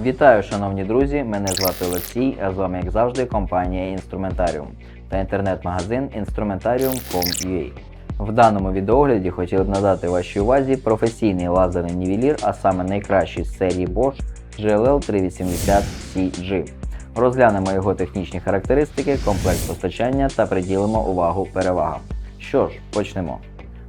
Вітаю, шановні друзі! Мене звати Олексій, а з вами, як завжди, компанія Інструментаріум та інтернет-магазин Instrumentarium.com.ua. В даному відеогляді хотів б надати вашій увазі професійний лазерний нівелір, а саме найкращий з серії Bosch GLL 380 CG. Розглянемо його технічні характеристики, комплект постачання та приділимо увагу перевагам. Що ж, почнемо.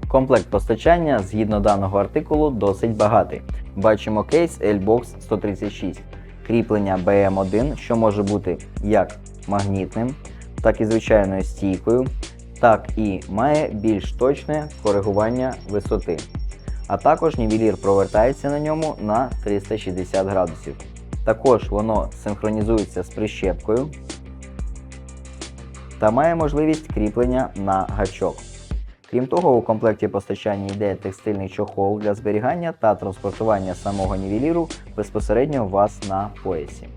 Комплект постачання згідно даного артикулу досить багатий. Бачимо кейс L-Box 136, кріплення BM1, що може бути як магнітним, так і звичайною стійкою, так і має більш точне коригування висоти. А також нівелір провертається на ньому на 360 градусів. Також воно синхронізується з прищепкою та має можливість кріплення на гачок. Крім того, у комплекті постачання йде текстильний чохол для зберігання та транспортування самого нівеліру безпосередньо у вас на поясі.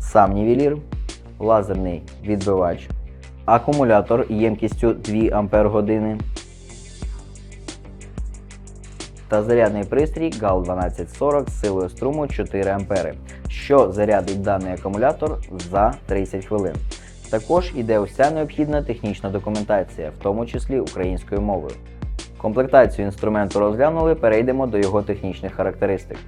Сам нівелір, лазерний відбивач, акумулятор ємкістю 2 Ампер та зарядний пристрій GAL 1240 з силою струму 4 А, що зарядить даний акумулятор за 30 хвилин. Також іде уся необхідна технічна документація, в тому числі українською мовою. Комплектацію інструменту розглянули, перейдемо до його технічних характеристик.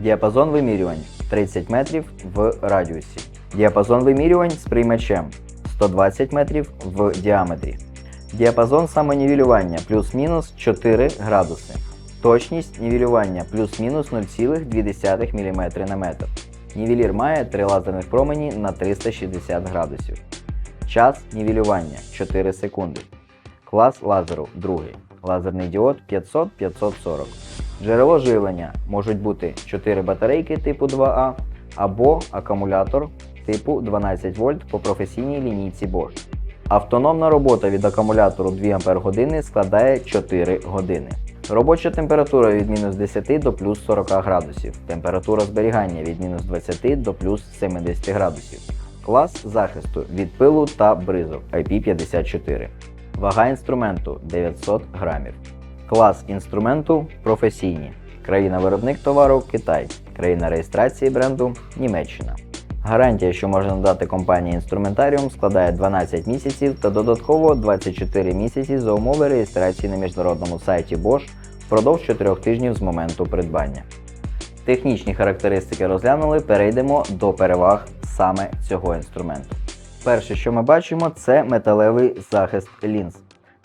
Діапазон вимірювань 30 метрів в радіусі. Діапазон вимірювань з приймачем 120 метрів в діаметрі. Діапазон самонівелювання плюс-мінус 4 градуси. Точність нівелювання плюс-мінус 0,2 мм на метр. Нівелір має 3 лазерних промені на 360 градусів. Час нівелювання 4 секунди. Клас лазеру 2. Лазерний діод 500-540. Джерело живлення можуть бути 4 батарейки типу 2А або акумулятор типу 12 вольт по професійній лінійці Bosch. Автономна робота від акумулятору 2 Ах складає 4 години. Робоча температура від мінус 10 до плюс 40 градусів. Температура зберігання від мінус 20 до плюс 70 градусів. Клас захисту від пилу та бризок IP54. Вага інструменту 900 грамів. Клас інструменту професійні. Країна-виробник товару Китай. Країна реєстрації бренду Німеччина. Гарантія, що можна надати компанії інструментаріум, складає 12 місяців та додатково 24 місяці за умови реєстрації на міжнародному сайті Bosch впродовж 4 тижнів з моменту придбання. Технічні характеристики розглянули, перейдемо до переваг саме цього інструменту. Перше, що ми бачимо, це металевий захист лінз.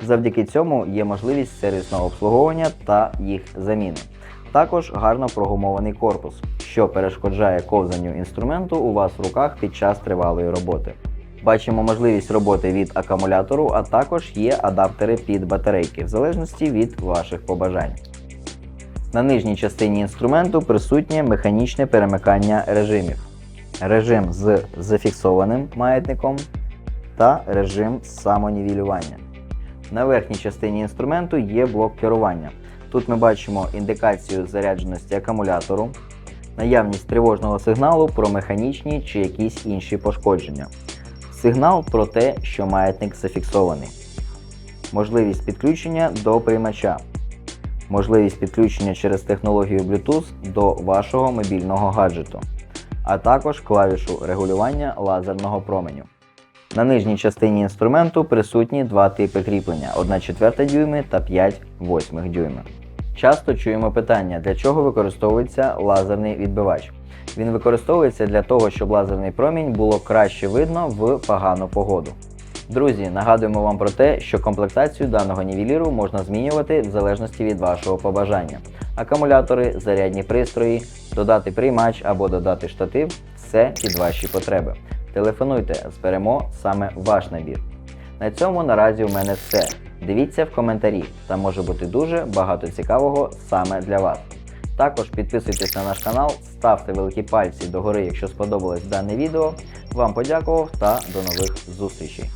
Завдяки цьому є можливість сервісного обслуговування та їх заміни. Також гарно прогумований корпус, що перешкоджає ковзанню інструменту у вас в руках під час тривалої роботи. Бачимо можливість роботи від акумулятору, а також є адаптери під батарейки, в залежності від ваших побажань. На нижній частині інструменту присутнє механічне перемикання режимів. Режим з зафіксованим маятником та режим самонівелювання. На верхній частині інструменту є блок керування. Тут ми бачимо індикацію зарядженості акумулятору, наявність тривожного сигналу про механічні чи якісь інші пошкодження. Сигнал про те, що маятник зафіксований. Можливість підключення до приймача. Можливість підключення через технологію Bluetooth до вашого мобільного гаджету, а також клавішу регулювання лазерного променю. На нижній частині інструменту присутні два типи кріплення 1,4 дюйми та 5,8 дюйми. Часто чуємо питання, для чого використовується лазерний відбивач. Він використовується для того, щоб лазерний промінь було краще видно в погану погоду. Друзі, нагадуємо вам про те, що комплектацію даного нівеліру можна змінювати в залежності від вашого побажання. Акумулятори, зарядні пристрої, додати приймач або додати штатив все під ваші потреби. Телефонуйте, зберемо саме ваш набір. На цьому наразі у мене все. Дивіться в коментарі, там може бути дуже багато цікавого саме для вас. Також підписуйтесь на наш канал, ставте великі пальці догори, якщо сподобалось дане відео. Вам подякував та до нових зустрічей.